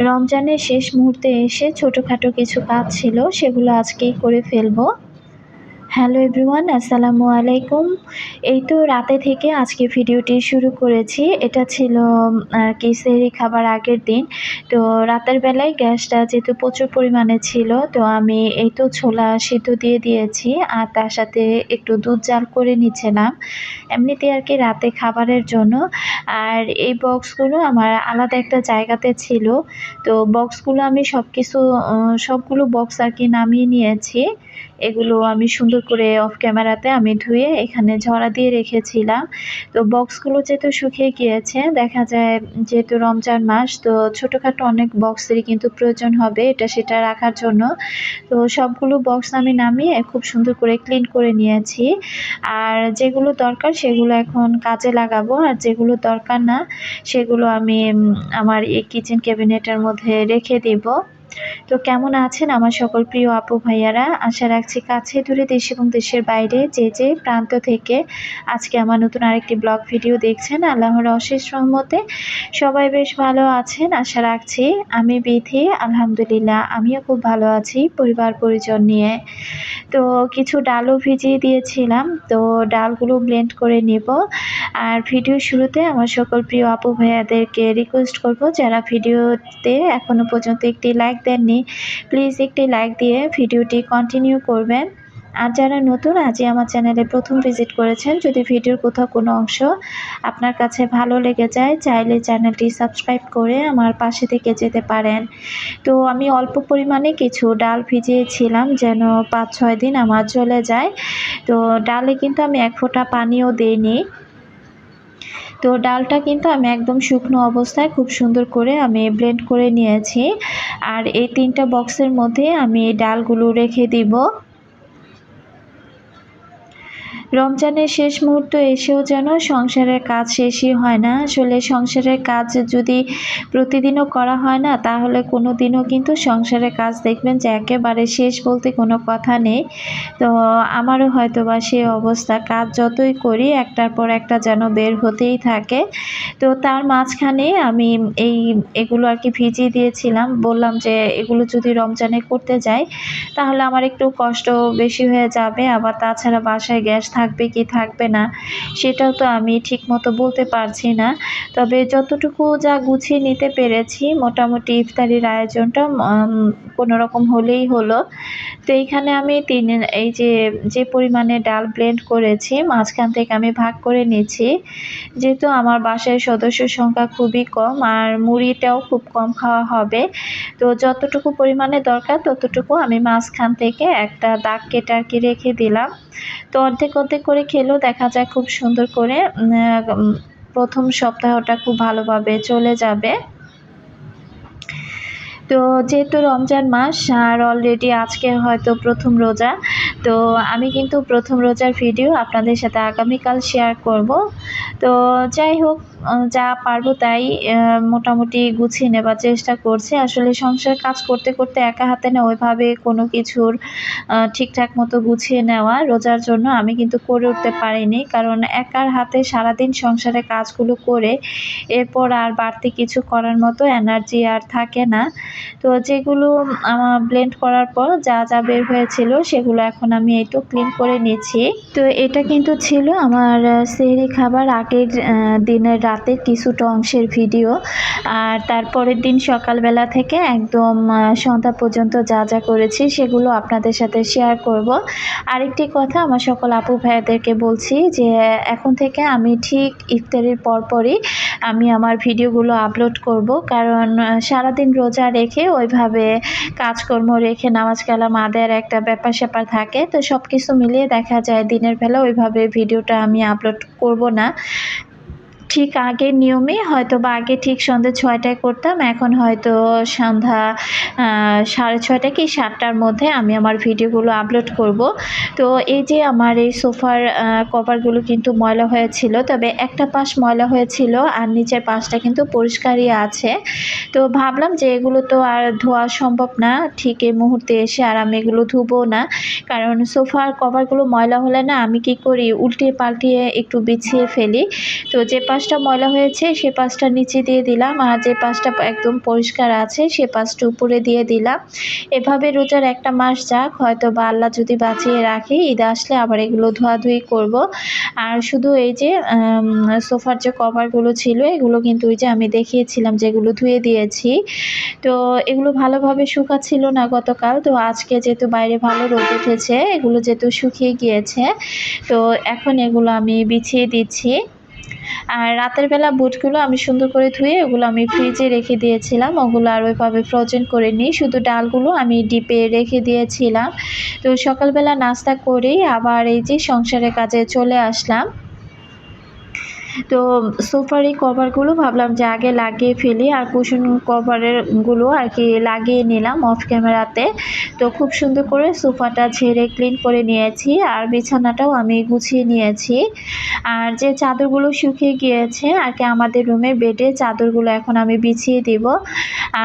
রমজানের শেষ মুহূর্তে এসে ছোটোখাটো কিছু কাজ ছিল সেগুলো আজকেই করে ফেলব। হ্যালো এভরিওয়ান, আসসালামু আলাইকুম। এই তো রাতে থেকে আজকে ভিডিওটি শুরু করেছি। এটা ছিল আর কি সেহরি খাবার আগের দিন। তো রাতের বেলায় গ্যাসটা যেহেতু প্রচুর পরিমাণে ছিল, তো আমি এই তো ছোলা সিদ্ধ দিয়ে দিয়েছি আর তার সাথে একটু দুধ জাল করে নিচ্ছিলাম। এমনিতে আর কি রাতে খাবারের জন্য। আর এই বক্সগুলো আমার আলাদা একটা জায়গাতে ছিল। তো বক্সগুলো আমি সব কিছু সবগুলো বক্স আর কি নামিয়ে নিয়েছি। এগুলো আমি সুন্দর করে অফ ক্যামেরাতে আমি ধুয়ে এখানে ঝরা দিয়ে রেখেছিলাম। তো বক্সগুলো যেহেতু শুকিয়ে গিয়েছে, দেখা যায় যেহেতু রমজান মাস, তো ছোটোখাটো অনেক বক্সেরই কিন্তু প্রয়োজন হবে এটা সেটা রাখার জন্য। তো সবগুলো বক্স আমি নামিয়ে খুব সুন্দর করে ক্লিন করে নিয়েছি। আর যেগুলো দরকার সেগুলো এখন কাজে লাগাবো, আর যেগুলো দরকার না সেগুলো আমি আমার এই কিচেন ক্যাবিনেটের মধ্যে রেখে দেবো। তো কেমন আছেন আমার সকল প্রিয় আপু ভাইয়ারা? আশা রাখছি কাছে দূরে দেশ এবং দেশের বাইরে যে যে প্রান্ত থেকে আজকে আমার নতুন আরেকটি ব্লগ ভিডিও দেখছেন, আল্লাহর অশেষ রহমতে সবাই বেশ ভালো আছেন। আশা রাখছি আমি বিধি, আলহামদুলিল্লাহ, আমিও খুব ভালো আছি পরিবার পরিজন নিয়ে। তো কিছু ডালও ভিজিয়ে দিয়েছিলাম, তো ডালগুলো ব্লেন্ড করে নেব। আর ভিডিও শুরুতে আমার সকল প্রিয় আপু ভাইয়াদেরকে রিকোয়েস্ট করব, যারা ভিডিওতে এখনও পর্যন্ত একটি লাইক দেননি প্লিজ একটি লাইক দিয়ে ভিডিওটি কন্টিনিউ করবেন। আর যারা নতুন, আজই আমার চ্যানেলে প্রথম ভিজিট করেছেন, যদি ভিডিওর কোথাও কোনো অংশ আপনার কাছে ভালো লেগে যায়, চাইলে চ্যানেলটি সাবস্ক্রাইব করে আমার পাশে থেকে যেতে পারেন। তো আমি অল্প পরিমাণে কিছু ডাল ভিজিয়েছিলাম, যেন পাঁচ ছয় দিন আমার চলে যায়। তো ডালে কিন্তু আমি এক ফোঁটা পানিও দিইনি। তো ডালটা কিন্তু আমি একদম শুকনো অবস্থায় খুব সুন্দর করে আমি ব্লেন্ড করে নিয়েছি। আর এই তিনটা বক্সের মধ্যে আমি ডালগুলো রেখে দিব। রমজানের শেষ মুহূর্ত এসেও যেন সংসারের কাজ শেষই হয় না। আসলে সংসারের কাজ যদি প্রতিদিনও করা হয় না, তাহলে কোনো দিনও কিন্তু সংসারের কাজ দেখবেন যে একেবারে শেষ বলতে কোনো কথা নেই। তো আমারও হয়তো বা সে অবস্থা। কাজ যতই করি, একটার পর একটা যেন বের হতেই থাকে। তো তার মাঝখানে আমি এই এগুলো আর কি ভিজিয়ে দিয়েছিলাম। বললাম যে এগুলো যদি রমজানে করতে যাই, তাহলে আমার একটু কষ্ট বেশি হয়ে যাবে। আবার তাছাড়া বাসায় গ্যাস থাকবে কি থাকবে না, সেটাও তো আমি ঠিক মতো বলতে পারছি না। তবে যতটুকু যা গুছিয়ে নিতে পেরেছি, মোটামুটি ইফতারির আয়োজনটা কোনো রকম হলেই হলো। তো এইখানে আমি তিন, এই যে যে পরিমাণে ডাল ব্লেন্ড করেছি, মাঝখান থেকে আমি ভাগ করে নিয়েছি যেহেতু আমার বাসায় সদস্য সংখ্যা খুবই কম, আর মুড়িটাও খুব কম খাওয়া হবে। তো যতটুকু পরিমাণে দরকার, ততটুকু আমি মাঝখান থেকে একটা দাগ কেটে আর কি রেখে দিলাম। তো অর্ধেক অর্ধেক করে খেলেও দেখা যায় খুব সুন্দর করে প্রথম সপ্তাহটা খুব ভালোভাবে চলে যাবে। তো যেহেতু রমজান মাস, আর অলরেডি আজকে হয়তো প্রথম রোজা, তো আমি কিন্তু প্রথম রোজার ভিডিও আপনাদের সাথে আগামীকাল শেয়ার করব। তো যাই হোক যা পারব তাই মোটামুটি গুছিয়ে নেবার চেষ্টা করছি। আসলে সংসার কাজ করতে করতে একা হাতে না, ওইভাবে কোনো কিছুর ঠিকঠাক মতো গুছিয়ে নেওয়া রোজার জন্য আমি কিন্তু করে উঠতে পারিনি। কারণ একার হাতে সারাদিন সংসারে কাজগুলো করে এরপর আর বাড়তি কিছু করার মতো এনার্জি আর থাকে না। তো যেগুলো আমার ব্লেন্ড করার পর যা যা বের হয়েছিল সেগুলো এখন আমি তো ক্লিন করে নিচ্ছি। তো এটা কিন্তু ছিল আমার সেহরি খাবার আগের দিনের রাতের কিছুটা অংশের ভিডিও। আর তারপরের দিন সকালবেলা থেকে একদম সন্ধ্যা পর্যন্ত যা যা করেছি সেগুলো আপনাদের সাথে শেয়ার করব। আরেকটি কথা আমার সকল আপু ভাইয়াদেরকে বলছি যে, এখন থেকে আমি ঠিক ইফতারির পরপরই আমি আমার ভিডিওগুলো আপলোড করব। কারণ সারাদিন রোজা রেখে ওইভাবে কাজকর্ম রেখে নামাজ কালাম আদের একটা ব্যাপার স্যাপার থাকে। তো সব কিছু মিলিয়ে দেখা যায় দিনের বেলা ওইভাবে ভিডিওটা আমি আপলোড করব না। ঠিক আগের নিয়মে হয়তো বা আগে ঠিক সন্ধ্যে ছয়টায় করতাম, এখন হয়তো সন্ধ্যা সাড়ে ছয়টা কি সাতটার মধ্যে আমি আমার ভিডিওগুলো আপলোড করব। তো এই যে আমার এই সোফার কভারগুলো কিন্তু ময়লা হয়েছিল, তবে একটা পাশ ময়লা হয়েছিল আর নিচের পাশটা কিন্তু পরিষ্কারই আছে। তো ভাবলাম যে এগুলো তো আর ধোয়া সম্ভব না, ঠিক এই মুহূর্তে এসে আর আমি এগুলো ধুবো না, কারণ সোফার কভারগুলো ময়লা হলে না আমি কি করি, উল্টিয়ে পাল্টিয়ে একটু বিছিয়ে ফেলি। তো যে পাশ পাশটা ময়লা হয়েছে, সে পাশটা নিচে দিয়ে দিলাম আর যে পাশটা একদম পরিষ্কার আছে, সে পাশটা উপরে দিয়ে দিলাম। এভাবে রোজার একটা মাস যাক, হয়তো বা আল্লাহ যদি বাঁচিয়ে রাখে, ঈদ আসলে আবার এগুলো ধোয়াধুয়ি করব। আর শুধু এই যে সোফার যে কভারগুলো ছিল, এগুলো কিন্তু ওই যে আমি দেখিয়েছিলাম যেগুলো ধুয়ে দিয়েছি। তো এগুলো ভালোভাবে শুকাচ্ছিল না গতকাল, তো আজকে যেহেতু বাইরে ভালো রোদ উঠেছে, এগুলো যেহেতু শুকিয়ে গিয়েছে, তো এখন এগুলো আমি বিছিয়ে দিচ্ছি। আর রাতের বেলা বুটগুলো আমি সুন্দর করে ধুয়ে ওগুলো আমি ফ্রিজে রেখে দিয়েছিলাম। ওগুলো আর ওইভাবে ফ্রোজেন করে নিই। শুধু ডালগুলো আমি ডিপে রেখে দিয়েছিলাম। তো সকালবেলা নাস্তা করেই আবার এই যে সংসারের কাজে চলে আসলাম। তো সোফার এই কভারগুলো ভাবলাম যে আগে লাগিয়ে ফেলি আর কুশন কভারেরগুলো আর কি লাগিয়ে নিলাম অফ ক্যামেরাতে তো খুব সুন্দর করে সোফাটা ঝেড়ে ক্লিন করে নিয়েছি আর বিছানাটাও আমি গুছিয়ে নিয়েছি। আর যে চাদরগুলো শুকিয়ে গিয়েছে আর কি আমাদের রুমের বেডে চাদরগুলো এখন আমি বিছিয়ে দিব।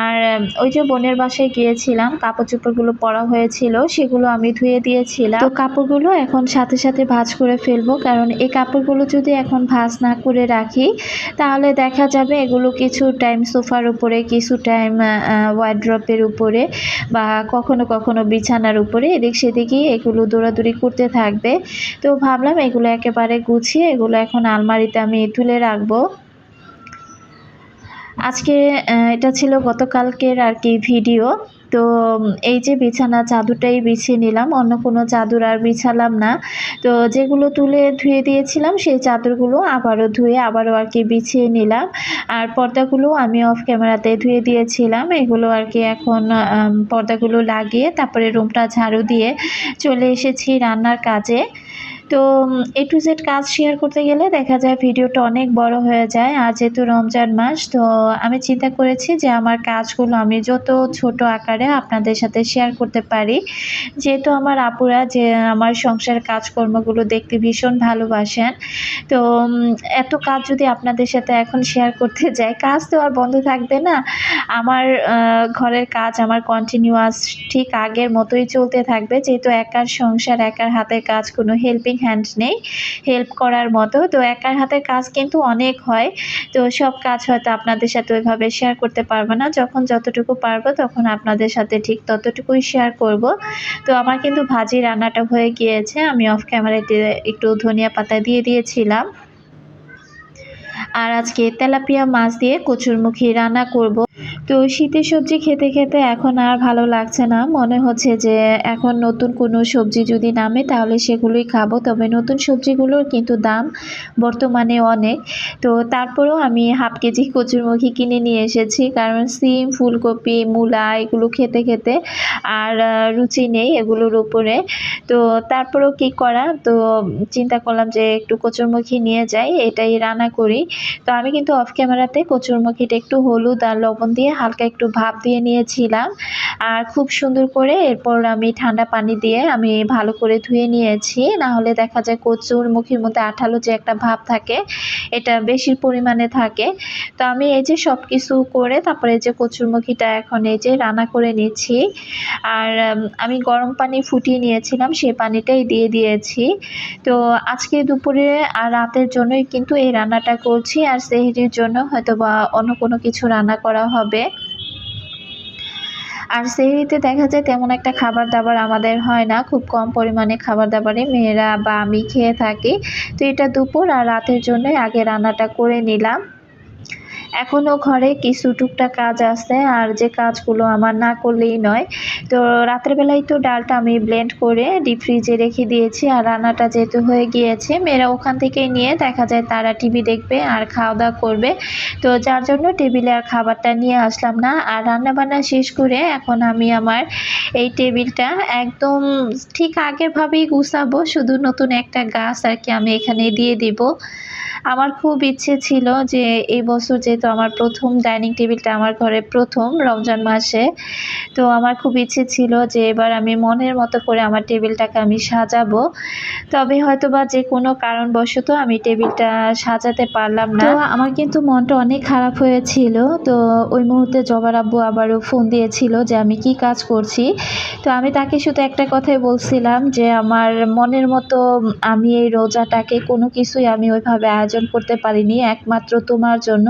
আর ওই যে বোনের বাসায় গিয়েছিলাম কাপড় চোপড়গুলো পরা হয়েছিল, সেগুলো আমি ধুয়ে দিয়েছিলাম। তো কাপড়গুলো এখন সাথে সাথে ভাজ করে ফেলব, কারণ এই কাপড়গুলো যদি এখন ভাজ না করে রাখি। তাহলে দেখা যাবে এগুলো কিছু টাইম সোফার উপরে, কিছু টাইম ওয়ার্ড্রপের উপরে বা কখনো কখনো বিছানার উপরে, এদিক সেদিকেই এগুলো দৌড়াদৌড়ি করতে থাকবে। তো ভাবলাম এগুলো একেবারে গুছিয়ে এগুলো এখন আলমারিতে আমি তুলে রাখব। আজকে এটা ছিল গতকালকের আর কি ভিডিও তো এই যে বিছানা চাদরটাই বিছিয়ে নিলাম, অন্য কোনো চাদর আর বিছালাম না। তো, যেগুলো তুলে ধুয়ে দিয়েছিলাম, সেই চাদরগুলো আবারও ধুয়ে আবারও আর কি বিছিয়ে নিলাম। আর পর্দাগুলো আমি অফ ক্যামেরাতে ধুয়ে দিয়েছিলাম। এগুলো আর কি এখন পর্দাগুলো লাগিয়ে তারপরে রুমটা ঝাড়ু দিয়ে চলে এসেছি রান্নার কাজে। তো এ টু জেড কাজ শেয়ার করতে গেলে দেখা যায় ভিডিওটা অনেক বড় হয়ে যায়। আর যেহেতু রমজান মাস, তো আমি চিন্তা করেছি যে আমার কাজগুলো আমি যত ছোট আকারে আপনাদের সাথে শেয়ার করতে পারি। যেহেতু আমার আপুরা যে আমার সংসার কাজকর্মগুলো দেখতে ভীষণ ভালোবাসেন, তো এত কাজ যদি আপনাদের সাথে এখন শেয়ার করতে যাই, কাজ তো আর বন্ধ থাকবে না। আমার ঘরের কাজ আমার কন্টিনিউয়াস ঠিক আগের মতোই চলতে থাকবে। যেহেতু একার সংসার, একার হাতের কাজ কোনো হেল্পিং হ্যান্ড নেই হেল্প করার মতো। তো একার হাতের কাজ কিন্তু অনেক হয়। তো সব কাজ হয়তো আপনাদের সাথে ওইভাবে শেয়ার করতে পারব না। যখন যতটুকু পারব তখন আপনাদের সাথে ঠিক ততটুকুই শেয়ার করব। তো আমার কিন্তু ভাজি রান্নাটা হয়ে গিয়েছে। আমি অফ ক্যামেরাতে একটু ধনিয়া পাতা দিয়ে দিয়েছিলাম। আর আজকে তেলাপিয়া মাছ দিয়ে কচুরমুখী রান্না করব। তো শীতের সবজি খেতে খেতে এখন আর ভালো লাগছে না। মনে হচ্ছে যে এখন নতুন কোনো সবজি যদি নামে তাহলে সেগুলোই খাব। তবে নতুন সবজিগুলোর কিন্তু দাম বর্তমানে অনেক। তো তারপরেও আমি হাফ কেজি কচুরমুখী কিনে নিয়ে এসেছি। কারণ সিম, ফুলকপি, মূলা এগুলো খেতে খেতে আর রুচি নেই এগুলোর উপরে। তো তারপরেও কি করা? তো চিন্তা করলাম যে একটু কচুরমুখী নিয়ে যাই, এটাই রান্না করি। তো আমি কিন্তু অফ ক্যামেরাতে কচুরমুখিটা একটু হলুদ আর লবণ দিয়ে হালকা একটু ভাপ দিয়ে নিয়েছিলাম। আর খুব সুন্দর করে এরপর আমি ঠান্ডা পানি দিয়ে আমি ভালো করে ধুয়ে নিয়েছি। না হলে দেখা যায় কচুর মুখের মধ্যে আঠালো যে একটা ভাব থাকে, এটা বেশি পরিমাণে থাকে। তো আমি এই যে সব কিছু করে তারপরে যে কচুরমুখিটা এখন এই যে রান্না করে নিচ্ছি। আর আমি গরম পানি ফুটিয়ে নিয়েছিলাম সেই পানিটাই দিয়ে দিয়েছি। তো আজকে দুপুরে আর রাতের জন্যই কিন্তু এই রান্নাটা করছি। আর সেহরির জন্য হয়তো বা অন্য কোনো কিছু রান্না করা হবে। আর সেহরিতে দেখা যায় তেমন একটা খাবার দাবার আমাদের হয় না, খুব কম পরিমাণে খাবার দাবারে মেয়েরা বা আমি খেয়ে থাকি। তো এটা দুপুর আর রাতের জন্য আগে রান্নাটা করে নিলাম। এখনও ঘরে কিছু টুকটাক কাজ আছে আর যে কাজগুলো আমার না করলেই নয়। তো রাতের বেলায় তো ডালটা আমি ব্লেন্ড করে ডিপ ফ্রিজে রেখে দিয়েছি আর রান্নাটা যেহেতু হয়ে গিয়েছে, মেয়েরা ওখান থেকেই নিয়ে দেখা যায় তারা টিভি দেখবে আর খাওয়া দাওয়া করবে। তো যার জন্য টেবিলে আর খাবারটা নিয়ে আসলাম না। আর রান্না বান্না শেষ করে এখন আমি আমার এই টেবিলটা একদম ঠিক আগেরভাবেই গুছাবো। শুধু নতুন একটা গাছ আর কি আমি এখানে দিয়ে দিব। আমার খুব ইচ্ছে ছিল যে এই বছর যেহেতু আমার প্রথম ডাইনিং টেবিলটা আমার ঘরে প্রথম রমজান মাসে তো আমার খুব ইচ্ছে ছিল যে এবার আমি মনের মতো করে আমার টেবিলটাকে আমি সাজাবো। তবে হয়তো বা যে কোনো কারণবশত আমি টেবিলটা সাজাতে পারলাম না। আমার কিন্তু মনটা অনেক খারাপ হয়েছিল। তো ওই মুহূর্তে জবার আব্বু আবারও ফোন দিয়েছিল যে আমি কি কাজ করছি। তো আমি তাকে শুধু একটা কথাই বলছিলাম যে আমার মনের মতো আমি এই রোজাটাকে কোনো কিছুই আমি ওইভাবে আয়োজন আয়োজন করতে পারিনি, একমাত্র তোমার জন্য।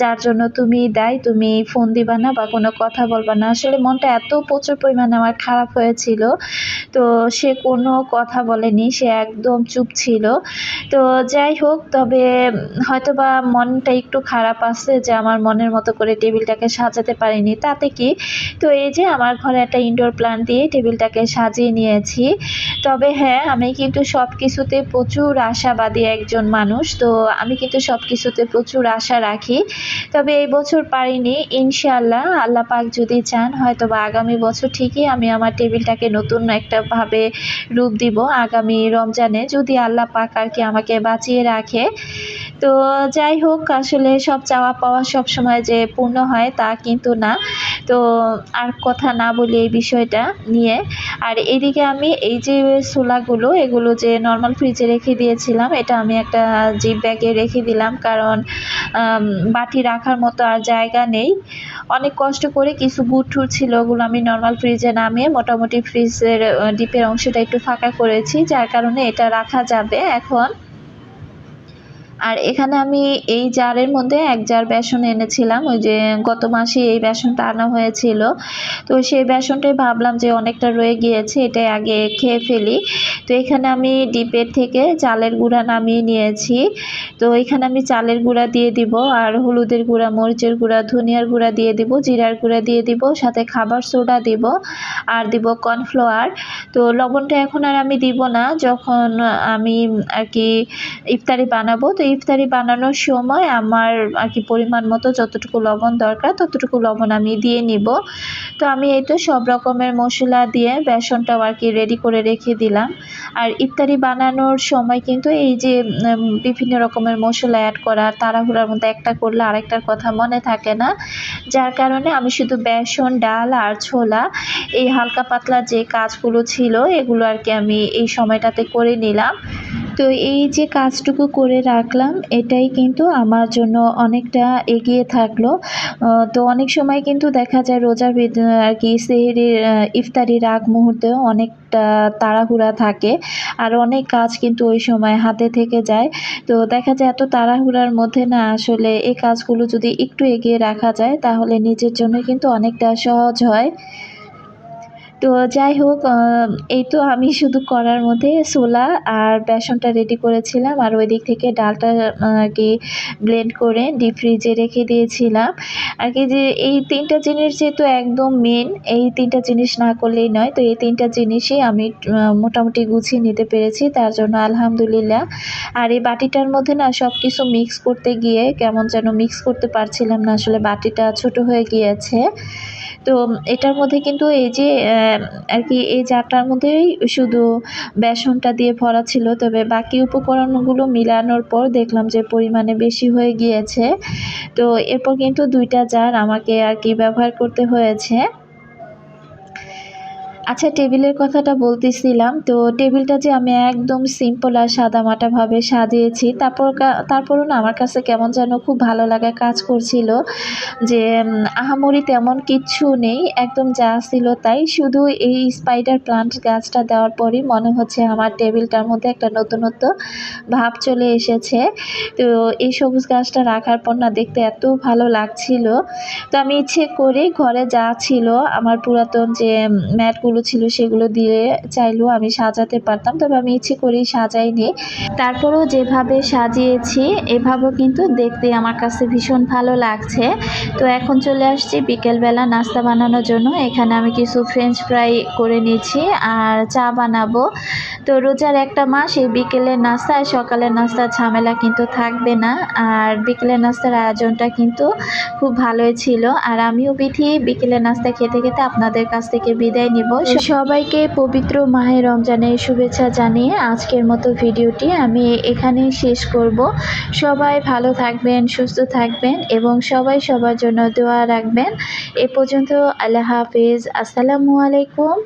যার জন্য তুমি দায়, তুমি ফোন দিবা না বা কোনো কথা বলবা না। আসলে মনটা এত প্রচুর পরিমাণে আমার খারাপ হয়েছিল। তো সে কোনো কথা বলেনি, সে একদম চুপ ছিল। তো যাই হোক, তবে হয়তো বা মনটা একটু খারাপ আছে যে আমার মনের মতো করে টেবিলটাকে সাজাতে পারিনি। তাতে কি? তো এই যে আমার ঘরে একটা ইনডোর প্ল্যান্ট দিয়ে টেবিলটাকে সাজিয়ে নিয়েছি। তবে হ্যাঁ আমি কিন্তু সব কিছুতে প্রচুর আশাবাদী একজন মানুষ। তো আমি কিন্তু সব কিছুতে প্রচুর আশা রাখি। তবে এই বছর পারিনি ইনশাল্লাহ আল্লাহ পাক যদি চান হয়তো বা আগামী বছর ঠিকই আমি আমার টেবিলটাকে নতুন একটা ভাবে রূপ দিব আগামী রমজানে। যদি আল্লাহ পাক আর কি আমাকে বাঁচিয়ে রাখে তো যাই হোক, আসলে সব চাওয়া পাওয়া সব সময় যে পূর্ণ হয় তা কিন্তু না। তো আর কথা না বলি এই বিষয়টা নিয়ে। আর এদিকে আমি এই যে ছোলাগুলো এগুলো যে নর্মাল ফ্রিজে রেখে দিয়েছিলাম, এটা আমি একটা জিপ ব্যাগে রেখে দিলাম কারণ বাটি রাখার মতো আর জায়গা নেই। অনেক কষ্ট করে কিছু বুট ছিল, ওগুলো আমি নর্মাল ফ্রিজে নামিয়ে মোটামুটি ফ্রিজের ডিপের অংশটা একটু ফাঁকা করেছি, যার কারণে এটা রাখা যাবে এখন। আর এখানে আমি এই জারের মধ্যে এক জার বেসন এনেছিলাম, ওই যে গত মাসে এই বেসনটা আনা হয়েছিল। তো সেই বেসনটাই ভাবলাম যে অনেকটা রয়ে গিয়েছে এটাই আগে খেয়ে ফেলি। তো এখানে আমি ডিপের থেকে চালের গুঁড়া নামিয়ে নিয়েছি। তো এখানে আমি চালের গুঁড়া দিয়ে দিব, আর হলুদের গুঁড়া, মরিচের গুঁড়া, ধনিয়ার গুঁড়া দিয়ে দিব, জিরার গুঁড়া দিয়ে দিব, সাথে খাবার সোডা দিব, আর দিব কর্নফ্লাওয়ার। তো লবণটা এখন আর আমি দিব না, যখন আমি আর কি ইফতারি বানাবো, তো ইফতারি বানানোর সময় আমার আর কি পরিমাণ মতো যতটুকু লবণ দরকার ততটুকু লবণ আমি দিয়ে নিব। তো আমি এই তো সব রকমের মশলা দিয়ে বেসনটাও আর কি রেডি করে রেখে দিলাম। আর ইফতারি বানানোর সময় কিন্তু এই যে বিভিন্ন রকমের মশলা অ্যাড করা, তাড়াহুড়ার মধ্যে একটা করলে আরেকটার কথা মনে থাকে না। যার কারণে আমি শুধু বেসন, ডাল আর ছোলা, এই হালকা পাতলা যে কাজগুলো ছিল এগুলো আর কি আমি এই সময়টাতে করে নিলাম। তো এই যে কাজটুকু করে রাখলাম, এটাই কিন্তু আমার জন্য অনেকটা এগিয়ে থাকল। তো অনেক সময় কিন্তু দেখা যায় রোজার আর কি সেহরির ইফতারির আগ মুহূর্তেও অনেকটা তাড়াহুড়া থাকে আর অনেক কাজ কিন্তু ওই সময় হাতে থেকে যায়। তো দেখা যায় এত তাড়াহুড়ার মধ্যে না আসলে এই কাজগুলো যদি একটু এগিয়ে রাখা যায়, তাহলে নিজের জন্য কিন্তু অনেকটা সহজ হয়। তো যাই হোক এই তো আমি শুধু করার মধ্যে ছোলা আর বেসনটা রেডি করেছিলাম আর ওই দিক থেকে ডালটা আর কি ব্লেন্ড করে ডিপ ফ্রিজে রেখে দিয়েছিলাম। আর কি যে এই তিনটা জিনিস যেহেতু একদম মেন এই তিনটা জিনিস না করলেই নয়। তো এই তিনটা জিনিসই আমি মোটামুটি গুছিয়ে নিতে পেরেছি, তার জন্য আলহামদুলিল্লাহ। আর এই বাটিটার মধ্যে না সব কিছু মিক্স করতে গিয়ে কেমন যেন মিক্স করতে পারছিলাম না, আসলে বাটিটা ছোট হয়ে গিয়েছে। তো এটার মধ্যে কিন্তু এই যে আর কি এই জারটার মধ্যেই শুধু বেসনটা দিয়ে ভরা ছিল, তবে বাকি উপকরণগুলো মিলানোর পর দেখলাম যে পরিমাণে বেশি হয়ে গিয়েছে। তো এরপর কিন্তু দুইটা জার আমাকে আর কি ব্যবহার করতে হয়েছে। আচ্ছা টেবিলের কথাটা বলতেছিলাম। তো টেবিলটা যে আমি একদম সিম্পল আর সাদামাটাভাবে সাজিয়েছি, তারপর তারপরও না আমার কাছে কেমন যেন খুব ভালো লাগা কাজ করছিল যে আহামরি তেমন কিচ্ছু নেই, একদম যা ছিল তাই। শুধু এই স্পাইডার প্লান্ট গাছটা দেওয়ার পরই মনে হচ্ছে আমার টেবিলটার মধ্যে একটা নতুনত্ব ভাব চলে এসেছে। তো এই সবুজ গাছটা রাখার পর না দেখতে এত ভালো লাগছিল। তো আমি ইচ্ছে করে ঘরে যা ছিল, আমার পুরাতন যে ম্যাটগুলো যেগুলো ছিল সেগুলো দিয়ে চাইলেও আমি সাজাতে পারতাম, তবে আমি ইচ্ছে করেই সাজাইনি। তারপরেও যেভাবে সাজিয়েছি, এভাবেও কিন্তু দেখতে আমার কাছে ভীষণ ভালো লাগছে। তো এখন চলে আসছি বিকেলবেলা নাস্তা বানানোর জন্য। এখানে আমি কিছু ফ্রেঞ্চ ফ্রাই করে নিয়েছি আর চা বানাবো। তো রোজার একটা মাস, এই বিকেলের নাস্তা আর সকালের নাস্তার ঝামেলা কিন্তু থাকবে না। আর বিকেলের নাস্তার আয়োজনটা কিন্তু খুব ভালোই ছিল। আর আমিও বিধি, বিকেলের নাস্তা খেতে খেতে আপনাদের কাছ থেকে বিদায় নিব। সবাইকে পবিত্র মাহে রমজানের শুভেচ্ছা জানিয়ে আজকের মতো ভিডিওটি আমি এখানেই শেষ করব। সবাই ভালো থাকবেন, সুস্থ থাকবেন এবং সবাই সবার জন্য দোয়া রাখবেন। এ পর্যন্ত আল্লাহ হাফিজ। আসসালামু আলাইকুম।